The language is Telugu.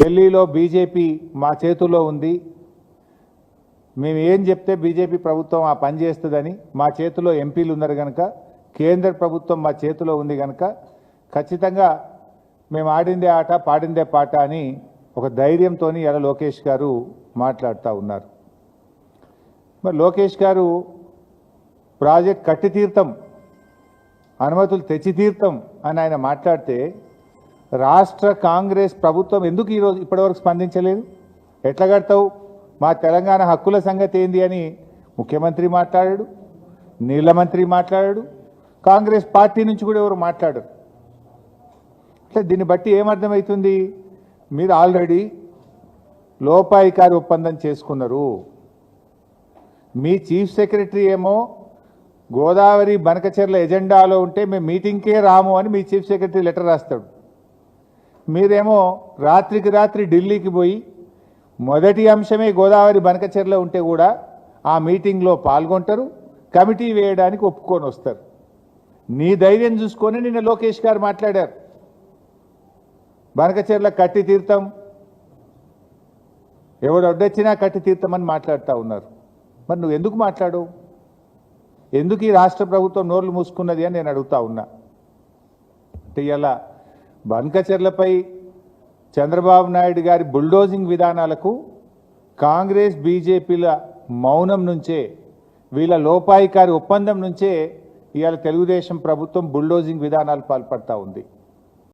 ఢిల్లీలో బీజేపీ మా చేతుల్లో ఉంది. మేము ఏం చెప్తే బీజేపీ ప్రభుత్వం ఆ పని చేస్తుందని మా చేతిలో ఎంపీలు ఉన్నారు కనుక కేంద్ర ప్రభుత్వం మా చేతిలో ఉంది కనుక ఖచ్చితంగా మేము ఆడిందే ఆట పాడిందే పాట అని ఒక ధైర్యంతో ఇలా లోకేష్ గారు మాట్లాడుతూ ఉన్నారు. మరి లోకేష్ గారు ప్రాజెక్ట్ కట్టి తీర్థం అనుమతులు తెచ్చి తీర్థం అని ఆయన మాట్లాడితే రాష్ట్ర కాంగ్రెస్ ప్రభుత్వం ఎందుకు ఈరోజు ఇప్పటివరకు స్పందించలేదు? ఎట్లా కడతావు? మా తెలంగాణ హక్కుల సంగతి ఏంది అని ముఖ్యమంత్రి మాట్లాడాడు నీళ్ళ మంత్రి మాట్లాడాడు కాంగ్రెస్ పార్టీ నుంచి కూడా ఎవరు మాట్లాడరు. అంటే దీన్ని బట్టి ఏమర్థమవుతుంది మీరు ఆల్రెడీ లోపాయికారి ఒప్పందం చేసుకున్నారు. మీ చీఫ్ సెక్రటరీ ఏమో గోదావరి బనకచెర్ల ఎజెండాలో ఉంటే మేము మీటింగ్కే రాము అని మీ చీఫ్ సెక్రటరీ లెటర్ రాస్తాడు. మీరేమో రాత్రికి రాత్రి ఢిల్లీకి పోయి మొదటి అంశమే గోదావరి బనకచెర్లో ఉంటే కూడా ఆ మీటింగ్లో పాల్గొంటారు కమిటీ వేయడానికి ఒప్పుకొని వస్తారు. నీ ధైర్యం చూసుకొని నిన్న లోకేష్ గారు మాట్లాడారు. బనకచెర్ల కట్టి తీర్థం ఎవడు అడ్డొచ్చినా కట్టి తీర్థమని మాట్లాడుతూ ఉన్నారు. మరి నువ్వు ఎందుకు మాట్లాడు ఎందుకు ఈ రాష్ట్ర ప్రభుత్వం నోర్లు మూసుకున్నది అని నేను అడుగుతా ఉన్నా. అంటే ఇలా బంకచర్లపై చంద్రబాబు నాయుడు గారి బుల్డోజింగ్ విధానాలకు కాంగ్రెస్ బీజేపీల మౌనం నుంచే వీళ్ళ లోపాయికారి ఒప్పందం నుంచే ఇవాళ తెలుగుదేశం ప్రభుత్వం బుల్డోజింగ్ విధానాలు పాల్పడతా ఉంది.